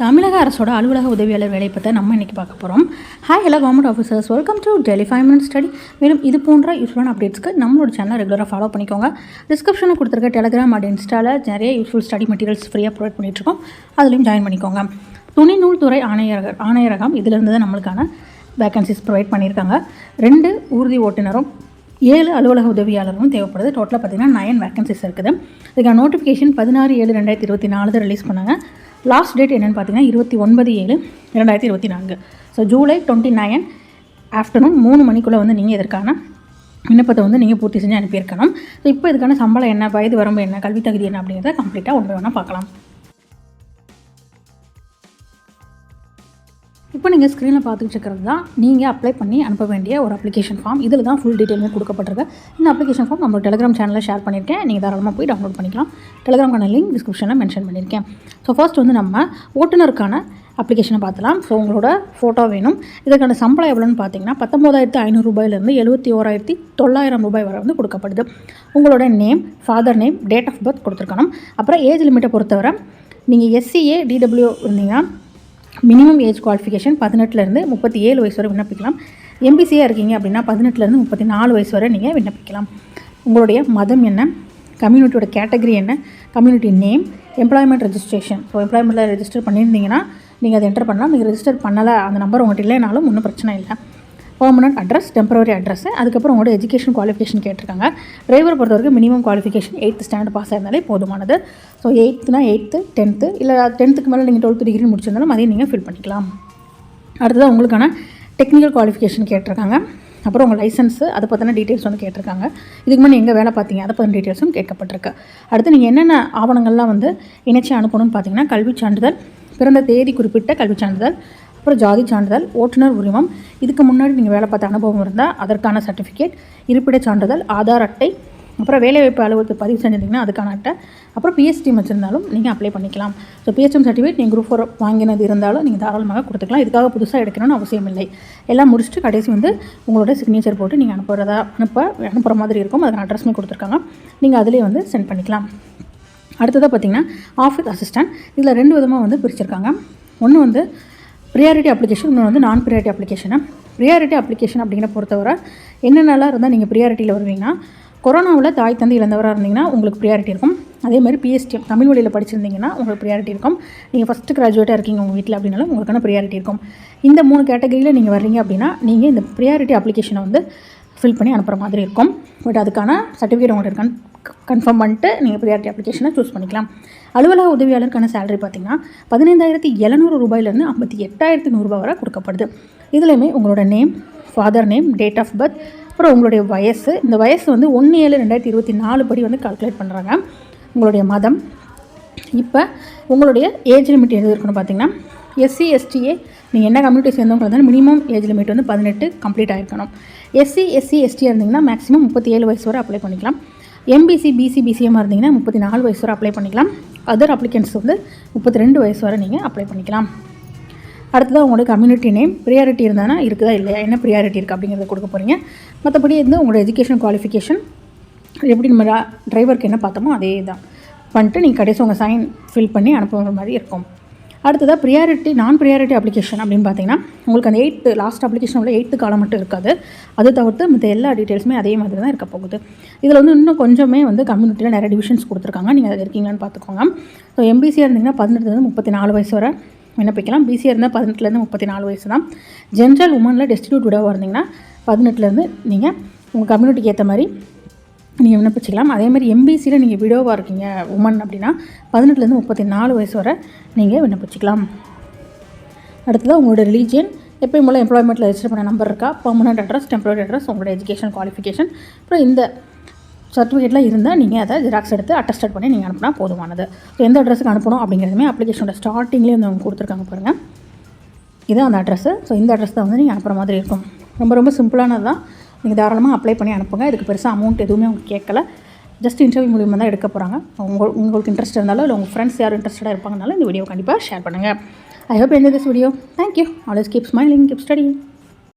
தமிழக அரசோட அலுவலக உதவியாளர் வேலைப்பட்ட நம்ம இன்றைக்கி பார்க்க போகிறோம் hi hello government officers welcome to daily five minute study மேலும் இது போன்ற யூஸ்ஃபுல்லான அப்டேட்ஸ்க்கு நம்மளோட சேனல் ரெகுலராக ஃபாலோ பண்ணிக்கோங்க. டிஸ்கிரிப்ஷனில் கொடுத்துருக்க டெலிகிராம் அண்ட் இன்ஸ்டாவில் நிறைய யூஸ்ஃபுல் ஸ்டடி மெட்டீரியல்ஸ் ஃப்ரீயாக ப்ரொவைட் பண்ணிகிட்ருக்கோம் அதுலேயும் ஜாயின் பண்ணிக்கோங்க. துணை நூல்துறை ஆணையரக ஆணையரகம் இதிலிருந்து தான் நம்மளுக்கான வேகன்சிஸ் ப்ரொவைட் பண்ணியிருக்காங்க. ரெண்டு ஊர்தி ஓட்டுநரும் ஏழு அலுவலக உதவியாளரும் தேவைப்படுது. டோட்டலாக பார்த்தீங்கன்னா நயன் வேகன்சிஸ் இருக்குது. இதுக்கான நோட்டிஃபிகேஷன் பதினாறு ஏழு ரெண்டாயிரத்தி இருபத்தி நாலு தான் ரிலீஸ் பண்ணாங்க. லாஸ்ட் டேட் என்னென்னு பார்த்தீங்கன்னா இருபத்தி ஒன்பது ஏழு ரெண்டாயிரத்தி இருபத்தி நான்கு. So July twenty nine afternoon மூணு மணிக்குள்ளே வந்து நீங்கள் இதற்கான விண்ணப்பத்தை வந்து நீங்கள் பூர்த்தி செஞ்சு அனுப்பியிருக்கணும். ஸோ இப்போ இதுக்கான சம்பளம் என்ன வயது வரம்பு என்ன கல்வி தகுதி என்ன அப்படிங்கிறத கம்ப்ளீட்டாக ஒன்று வேணால் பார்க்கலாம். இப்போ நீங்கள் ஸ்க்ரீனில் பார்த்துக்கிட்டு இருக்கிறது தான் நீங்கள் அப்ளை பண்ணி அனுப்ப வேண்டிய ஒரு அப்ளிகேஷன் ஃபார்ம் இதில் தான் ஃபுல் டீட்டெயிலுமே கொடுக்கப்பட்டிருக்கு. இந்த அப்ளிகேஷன் ஃபார்ம் நம்ம டெலிகிராம் சேனலில் ஷேர் பண்ணியிருக்கேன். நீங்கள் தாராளமாக போய் டவுன்லோட் பண்ணிக்கலாம். டெலிகிராம்கான லிங்க் டிஸ்கிரிப்ஷனில் மென்ஷன் பண்ணியிருக்கேன். ஸோ ஃபர்ஸ்ட் வந்து நம்ம ஓட்டுநருக்கான அப்ளிகேஷனை பார்த்தலாம். ஸோ உங்களோட ஃபோட்டோ வேணும். இதுக்கான சம்பளம் எவ்வளோன்னு பார்த்தீங்கன்னா பத்தொம்போதாயிரத்து ஐநூறு ரூபாயிலேருந்து எழுபத்தி ஓராயிரத்தி தொள்ளாயிரம் ரூபாய் வரை வந்து கொடுக்கப்படுது. உங்களோட name father name date of birth கொடுத்துருக்கணும். அப்புறம் ஏஜ் லிமிட்டை பொறுத்தவரை நீங்கள் எஸ்சிஏ டிடபிள்யூ இருந்தீங்கன்னா மினிமம் ஏஜ் குவாலிஃபிகேஷன் பதினெட்டுலேருந்து முப்பத்தி ஏழு வயசு வரை விண்ணப்பிக்கலாம். எம்பிசியாக இருக்கீங்க அப்படின்னா பதினெட்டுலேருந்து முப்பத்தி நாலு வயசு வரை நீங்கள் விண்ணப்பிக்கலாம். உங்களுடைய மதம் என்ன? கம்யூனிட்டியோட கேட்டகரி என்ன? Community name employment registration so எம்ப்ளாய்மெண்ட்டில் register பண்ணியிருந்தீங்கன்னா நீங்கள் அதை என்டர் பண்ணலாம். நீங்கள் ரெஜிஸ்டர் பண்ணலை அந்த நம்பர் உங்கள்கிட்ட இல்லைனாலும் ஒன்றும் பிரச்சனை இல்லை. பர்மனன்ட் அட்ரஸ் டெம்பரவரி அட்ரஸ் அதுக்கப்புறம் உங்களோட எஜுகேஷன் குவாலிஃபிகேஷன் கேட்டிருக்காங்க. டிரைவர் பொறுத்த வரைக்கும் minimum qualification eighth standard pass ஆயிருந்தாலே போதுமானது. ஸோ எயித்துனா எயித்து டென்த்து இல்லை டென்த்துக்கு மேலே நீங்கள் டுவெல்த்து டிகிரி முடிச்சிருந்தாலும் அதையும் நீங்கள் ஃபில் பண்ணிக்கலாம். அடுத்ததாக உங்களுக்கான டெக்னிக்கல் குவாலிஃபிகேஷன் கேட்டிருக்காங்க. அப்புறம் உங்கள் லைசன்ஸு அதை பற்றின டீட்டெயில்ஸ் வந்து கேட்டிருக்காங்க. இதுக்கு முன்னாடி எங்கே வேலை பார்த்தீங்க? அதை பற்றின டீட்டெயில்ஸும் கேட்கப்பட்டிருக்கு. அடுத்து நீங்கள் என்னென்ன ஆவணங்கள்லாம் வந்து இணைச்சி அனுப்பணும்னு பார்த்தீங்கன்னா கல்விச் சான்றிதழ் பிறந்த தேதி குறிப்பிட்ட கல்விச் சான்றிதழ் அப்புறம் ஜாதி சான்றிதழ் ஓட்டுநர் உரிமம் இதுக்கு முன்னாடி நீங்கள் வேலை பார்த்த அனுபவம் இருந்தால் அதற்கான சர்டிஃபிகேட் இருப்பிடச் சான்றிதழ் ஆதார் அட்டை அப்புறம் வேலைவாய்ப்பு அலுவலகத்தில் பதிவு செஞ்சிருந்தீங்கன்னா அதுக்கான அட்டை அப்புறம் பிஎஸ்டி வச்சுருந்தாலும் நீங்கள் அப்ளை பண்ணிக்கலாம். ஸோ பிஎஸ்டிஎம் சர்டிஃபிகேட் நீங்கள் குரூப் ஃபோர் வாங்கினது இருந்தாலும் நீங்கள் தாராளமாக கொடுத்துக்கலாம். இதுக்காக புதுசாக எடுக்கணும்னு அவசியம் இல்லை. எல்லாம் முடிச்சுட்டு கடைசி வந்து உங்களோட சிக்னேச்சர் போட்டு நீங்கள் அனுப்புகிறதா அனுப்ப அனுப்புகிற மாதிரி இருக்கும். அதுக்கான அட்ரஸ்மே கொடுத்துருக்காங்க. நீங்கள் அதிலே வந்து சென்ட் பண்ணிக்கலாம். அடுத்ததாக பார்த்தீங்கன்னா ஆஃபீஸ் அசிஸ்டன்ட் இதில் ரெண்டு விதமாக வந்து பிரிச்சிருக்காங்க. ஒன்று வந்து ப்ரியாரிட்டி அப்ளிகேஷன் இன்னொன்று வந்து நான் ப்ரியாரிட்டி அப்ளிகேஷனை ப்ரியாரிட்டி அப்ளிகேஷன் அப்படிங்கிற பொறுத்தவரை என்னென்னலாம் இருந்தால் நீங்கள் ப்ரியாரிட்டியில் வருவீங்கன்னா கொரோனாவில் தாய் தந்தை இழந்தவராக இருந்தீங்கன்னா உங்களுக்கு ப்ரியாரிட்டி இருக்கும். அதே மாதிரி பிஎஸ்டி தமிழ் வழியில் படிச்சிருந்தீங்கன்னா உங்களுக்கு ப்ரியாரிட்டி இருக்கும். நீங்கள் ஃபஸ்ட்டு கிராஜுவேட்டாக இருக்கீங்க உங்கள் வீட்டில் அப்படின்னாலும் உங்களுக்கான ப்ரியாரிட்டி இருக்கும். இந்த மூணு கேட்டகரியில் நீங்கள் வர்றீங்க அப்படின்னா நீங்கள் இந்த ப்ரியாரிட்டி அப்ளிகேஷனை வந்து ஃபில் பண்ணி அனுப்புகிற மாதிரி இருக்கும். பட் அதுக்கான சர்டிஃபிகேட் உங்கள்கிட்ட இருக்கான்னு கன்ஃபார்ம் பண்ணிட்டு நீங்கள் ப்ரியாரிட்டி அப்ளிகேஷனை சூஸ் பண்ணிக்கலாம். அலுவலக உதவியாளருக்கான சேலரி பார்த்தீங்கன்னா பதினைந்தாயிரத்தி எழுநூறு ரூபாயிலேருந்து ஐம்பத்தி எட்டாயிரத்தி நூறுரூபா வரை கொடுக்கப்படுது. இதுலேயுமே உங்களோட name father name date of birth அப்புறம் உங்களுடைய வயசு. இந்த வயசு வந்து ஒன்று ஏழு ரெண்டாயிரத்தி இருபத்தி நாலு படி வந்து கால்குலேட் பண்ணுறாங்க உங்களுடைய மதம். இப்போ உங்களுடைய ஏஜ் லிமிட் எது இருக்கணும் பார்த்தீங்கன்னா எஸ்சி எஸ்டிஏ நீங்கள் என்ன கம்யூனிட்டி சேர்ந்தவங்க மினிமம் ஏஜ் லிமிட் வந்து பதினெட்டு கம்ப்ளீட் ஆகிருக்கணும் எஸ்சி எஸ்சி எஸ்டி இருந்தீங்கன்னா மேக்ஸிமம் முப்பத்தி ஏழு வயசு வரை அப்ளை பண்ணிக்கலாம். எம்பிசி பிசி பிசிஎம்மாக இருந்தீங்கன்னா முப்பத்தி நாலு வயசு வரை அப்ளை பண்ணிக்கலாம். அதர் அப்ளிகன்ஸ் வந்து முப்பத்தி ரெண்டு வயசு வரை நீங்கள் அப்ளை பண்ணிக்கலாம். அடுத்ததாக உங்களோட கம்யூனிட்டி நேம் ப்ரியாரிட்டி இருந்தானா இருக்குதா இல்லையா என்ன ப்ரியாரிட்டி இருக்குது அப்படிங்கிறத கொடுக்க போகிறீங்க மற்றபடி வந்து உங்களோட எஜுகேஷன் குவாலிஃபிகேஷன் எப்படி நம்ம டிரைவருக்கு என்ன பார்த்தோமோ அதே தான் பண்ணிட்டு நீங்கள் கடைசி உங்கள் சைன் ஃபில் பண்ணி அனுப்புகிற மாதிரி இருக்கும். அடுத்ததாக ப்ரியாரிட்டி நான் ப்ரியாரிட்டி அப்ளிகேஷன் அப்படின்னு பார்த்தீங்கன்னா உங்களுக்கு அந்த எயித்து லாஸ்ட் அப்ளிகேஷன் உள்ள எயித்து காலம் மட்டும் இருக்காது. அது தவிர்த்து மற்ற எல்லா டீட்டெயில்ஸுமே அதே மாதிரி தான் இருக்க போகுது. இதில் வந்து இன்னும் கொஞ்சமே வந்து கம்யூனிட்டியில் நிறைய டிவிஷன்ஸ் கொடுத்துருக்காங்க. நீங்கள் அதில் இருக்கீங்களான்னு பார்த்துக்கோங்க. ஸோ எம்பிசியாக இருந்தீங்கன்னா பதினெட்டுலேருந்து முப்பத்தி நாலு வயசு வரை விண்ணப்பிக்கலாம். பிசியாக இருந்தால் பதினெட்டுலேருந்து முப்பத்தி நாலு வயசு தான். ஜென்ரல் உமனில் டெஸ்டிடியூட் விடவாக இருந்தீங்கன்னா பதினெட்டுலேருந்து நீங்கள் உங்கள் கம்யூனிட்டிக்கு ஏற்ற மாதிரி நீங்கள் விண்ணப்பிச்சிக்கலாம் அதேமாதிரி எம்பிசியில் நீங்கள் விடோவாக இருக்கீங்க உமன் அப்படின்னா பதினெட்டுலேருந்து முப்பத்தி நாலு வயசு வரை நீங்கள் விண்ணப்பிச்சிக்கலாம் அடுத்ததாக உங்களோட ரிலீஜியன் எப்பயும் போல் எம்ப்ளாய்மெண்ட்டில் ரெஜிஸ்டர் பண்ண நம்பர் இருக்கா? பர்மனெண்ட் அட்ரஸ் டெம்பரரி அட்ரஸ் உங்களோட எஜுகேஷன் குவாலிஃபிகேஷன் அப்புறம் இந்த சர்டிஃபிகேட்லாம் இருந்தால் நீங்கள் அதை ஜெராக்ஸ் எடுத்து அட்டஸ்டட் பண்ணி நீங்கள் அனுப்பினா போதுமானது. ஸோ எந்த அட்ரஸுக்கு அனுப்பணும் அப்படிங்கிறதுமே அப்ளிகேஷனோட ஸ்டார்டிங்லேயே வந்து அவங்க கொடுத்துருக்காங்க பாருங்கள் இதுதான் அந்த அட்ரஸ்ஸு ஸோ இந்த அட்ரஸ் தான் வந்து நீங்கள் அனுப்புகிற மாதிரி இருக்கும். ரொம்ப ரொம்ப சிம்பிளானது தான் நீங்கள் தாராளமாக அப்ளை பண்ணி அனுப்புங்க. இதுக்கு பெருசாக அமௌண்ட் எதுவுமே அவங்க கேட்கல. ஜஸ்ட் இன்டர்வியூ மூலியமாக தான் எடுக்க போகிறாங்க உங்கள் உங்களுக்கு இன்ட்ரெஸ்ட் இருந்தாலும் இல்லை உங்கள் ஃப்ரெண்ட்ஸ் யாரும் இன்ட்ரெஸ்டாக இருப்பாங்கனாலும் இந்த வீடியோ கண்டிப்பாக ஷேர் பண்ணுங்கள் ஐ ஹோப் எந்த this video thank you always keep smiling keep study